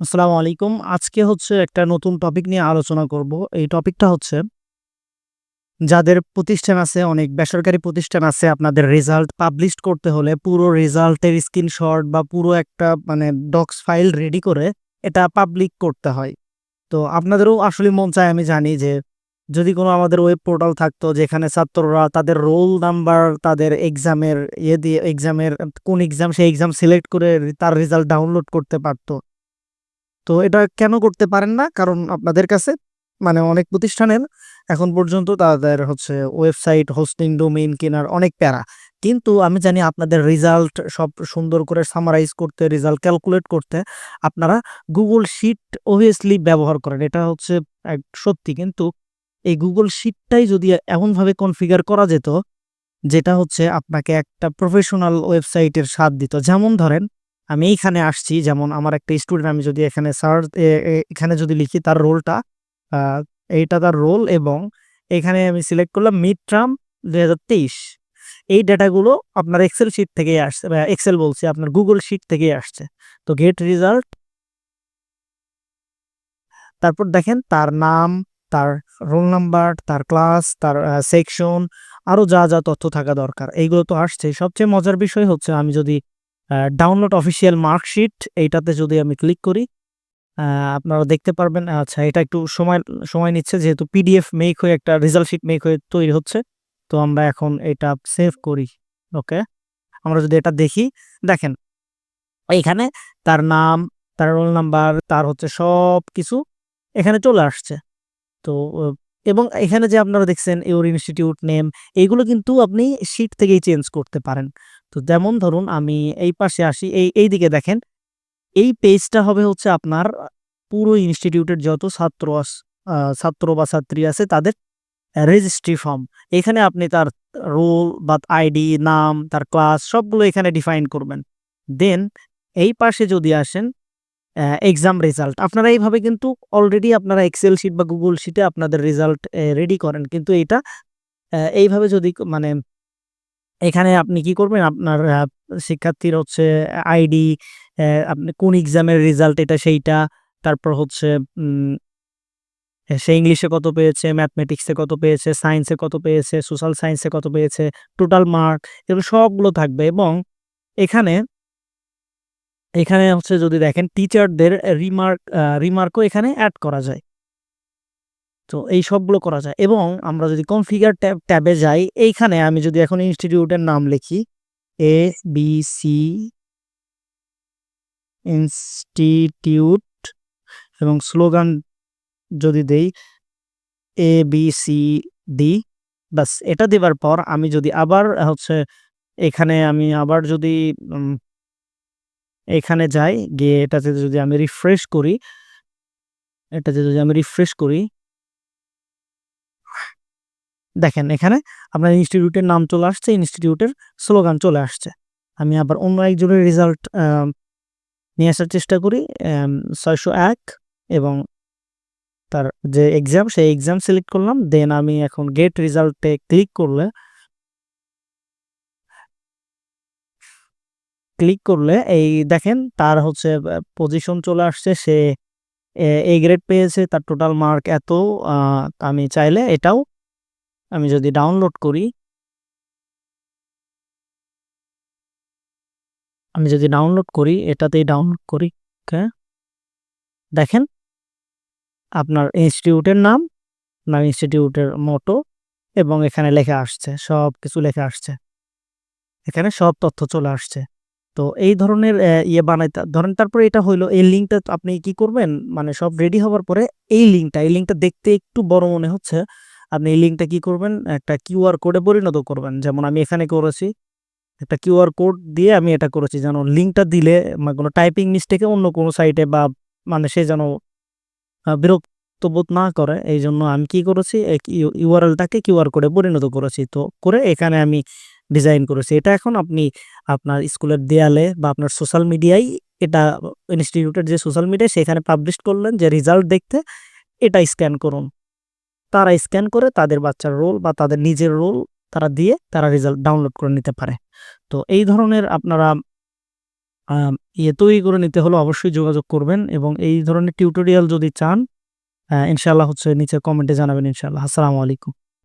আসসালামু আলাইকুম। আজকে হচ্ছে একটা নতুন টপিক নিয়ে আলোচনা করব। এই টপিকটা হচ্ছে যাদের প্রতিষ্ঠান আছে, অনেক বেসরকারি প্রতিষ্ঠান আছে, আপনাদের রেজাল্ট পাবলিশ করতে হলে পুরো রেজাল্টের স্ক্রিনশট বা পুরো একটা মানে ডক্স ফাইল রেডি করে এটা পাবলিক করতে হয়। তো আপনাদেরও আসলে মন চায় আমি জানি যে যদি কোনো আমাদের ওয়েব পোর্টাল থাকতো যেখানে ছাত্ররা তাদের রোল নাম্বার, তাদের এক্সামের ইয়ে দিয়ে এক্সামের কোন এক্সাম সেই এক্সাম সিলেক্ট করে তার রেজাল্ট ডাউনলোড করতে পারত। তো এটা কেন করতে পারেন না? কারণ আপনাদের কাছে মানে অনেক প্রতিষ্ঠানের এখন পর্যন্ত তাদের হচ্ছে ওয়েবসাইট, হোস্টিং, ডোমেইন কেনার অনেক প্যারা। কিন্তু আমি জানি আপনাদের রেজাল্ট সব সুন্দর করে সামারাইজ করতে, রেজাল্ট ক্যালকুলেট করতে আপনারা গুগল শিট obviously ব্যবহার করেন। এটা হচ্ছে এক সত্যি। কিন্তু এই গুগল শিটটাই যদি এমনভাবে কনফিগার করা যেত, যেটা হচ্ছে আপনাকে একটা প্রফেশনাল ওয়েবসাইটের স্বাদ দিত। যেমন ধরেন আমি এইখানে আসছি যেমন আমার একটা স্টুডেন্ট আমি যদি এখানে সার্চ এখানে যদি লিখি তার রোলটা এইটা তার রোল এবং এখানে আমি সিলেক্ট করলাম মিড টার্ম ২০২৩ এই ডেটাগুলো আপনার এক্সেল শিট থেকেই আসছে এক্সেল বলছি আপনার গুগল শিট থেকেই আসছে। তো গেট রেজাল্ট তারপর দেখেন তার নাম, তার রোল নাম্বার, তার ক্লাস, তার সেকশন আরও যা, যা তথ্য থাকা দরকার এইগুলো তো আসছেই। সবচেয়ে মজার বিষয় হচ্ছে আমি যদি ডাউনলোড অফিসিয়াল মার্কশিট এইটাতে যদি আমি ক্লিক করি, আপনারা দেখতে পারবেন আচ্ছা এটা একটু সময় সময় নিচ্ছে যেহেতু পিডিএফ মেক হয়ে একটা রেজাল্ট শিট মেক হয়ে তৈরি হচ্ছে। তো আমরা এখন এটা সেভ করি। ওকে। আমরা যদি এটা দেখি, দেখেন এইখানে তার নাম, তার রোল নাম্বার, তার হচ্ছে সব কিছু এখানে চলে আসছে। তো এবং এখানে যে আপনারা দেখছেন ইউর ইনস্টিটিউট নেম এইগুলো কিন্তু আপনি শিট থেকেই চেঞ্জ করতে পারেন। তো যেমন ধরুন আমি এই পাশে আসি, এই এইদিকে দেখেন এই পেজটা হবে হচ্ছে আপনার পুরো ইনস্টিটিউটের যত ছাত্র ছাত্র বা ছাত্রী আছে তাদের রেজিস্ট্রি ফর্ম। এখানে আপনি তার রোল বা আইডি, নাম, তার ক্লাস সবগুলো এখানে ডিফাইন করবেন। দেন এই পাশে যদি আসেন এক্সাম রেজাল্ট আপনারা এইভাবে কিন্তু অলরেডি আপনারা এক্সেল শিট বা গুগল শিটে আপনাদের রেজাল্ট রেডি করেন। কিন্তু অ্যা এইভাবে যদি মানে এখানে আপনি কি করবেন আপনার শিক্ষার্থীর হচ্ছে আইডি, আপনি কোন এক্সামের রেজাল্ট এটা সেইটা, তারপর হচ্ছে সে ইংলিশে কত পেয়েছে, ম্যাথমেটিক্সে কত পেয়েছে, সায়েন্সে কত পেয়েছে, সোশ্যাল সায়েন্সে কত পেয়েছে, টোটাল মার্ক এগুলো সবগুলো থাকবে এবং এখানে এখানে হচ্ছে যদি দেখেন টিচারদের রিমার্ক রিমার্কও এখানে অ্যাড করা যায়। তো এই সবগুলো করা যায়। এবং আমরা যদি কনফিগার ট্যাব ট্যাবে যাই, এইখানে আমি যদি এখন ইনস্টিটিউটের নাম লিখি এ বি সি ইনস্টিটিউট এবং স্লোগান যদি দেই এ বি সি ডি বাস এটা দেবার পর আমি যদি আবার হচ্ছে এখানে আমি আবার যদি এখানে যাই, গিয়ে এটাতে যদি আমি রিফ্রেশ করি এটাতে যদি আমি রিফ্রেশ করি দেখেন এখানে আপনার ইনস্টিটিউটের নাম চলে আসছে, ইনস্টিটিউটের স্লোগান চলে আসছে। আমি আবার অন্য একজনের রেজাল্ট নিয়ে আসার চেষ্টা করি ছয়শো ৬০১ এবং তার যে এক্সাম সেই এক্সাম সিলেক্ট করলাম। দেন আমি এখন গেট রেজাল্টে ক্লিক করলে ক্লিক করলে এই দেখেন তার হচ্ছে পজিশন চলে আসছে। সে এ গ্রেড পেয়েছে, তার টোটাল মার্ক এত। আমি চাইলে এটাও আমি যদি ডাউনলোড করি আমি যদি ডাউনলোড করি, এটাতেই ডাউনলোড করি, ওকে। দেখেন আপনার ইনস্টিটিউটের নাম, আপনার ইনস্টিটিউটের মোটো এবং এখানে লেখা আসছে, সব কিছু লেখা আসছে। এখানে সব তথ্য চলে আসছে। তো এই ধরনের ইয়ে বানাইতে ধরেন তারপরে এটা হইল এই লিঙ্কটা আপনি কি করবেন? মানে সব রেডি হবার পরে এই লিঙ্কটা, এই লিঙ্কটা দেখতে একটু বড় মনে হচ্ছে। আপনি এই লিঙ্কটা কি করবেন? একটা কিউআর কোডে পরিণত করবেন। যেমন আমি এখানে করেছি। একটা কিউআর কোড দিয়ে আমি এটা করেছি যেন লিঙ্কটা দিলে কোনো টাইপিং মিস্টেকে অন্য কোনো সাইটে বা মানে সে যেন বিরক্ত বোধ না করে। এই জন্য আমি কি করেছি? ইউআরএলটাকে কিউআর কোডে পরিণত করেছি। তো করে এখানে আমি ডিজাইন করেছি। এটা এখন আপনি আপনার স্কুলের দেয়ালে বা আপনার সোশ্যাল মিডিয়ায় এটা ইনস্টিটিউটের যে সোশ্যাল মিডিয়া সেখানে পাবলিশ করলেন যে রেজাল্ট দেখতে এটা স্ক্যান করুন। তারা স্ক্যান করে তাদের বাচ্চার রোল বা তাদের নিজের রোল তারা দিয়ে তারা রেজাল্ট ডাউনলোড করে নিতে পারে। তো এই ধরনের আপনারা ইয়ে তৈরি করে নিতে হলে অবশ্যই যোগাযোগ করবেন এবং এই ধরনের টিউটোরিয়াল যদি চান ইনশাআল্লাহ হচ্ছে নিচে কমেন্টে জানাবেন ইনশাআল্লাহ। আসসালামু আলাইকুম।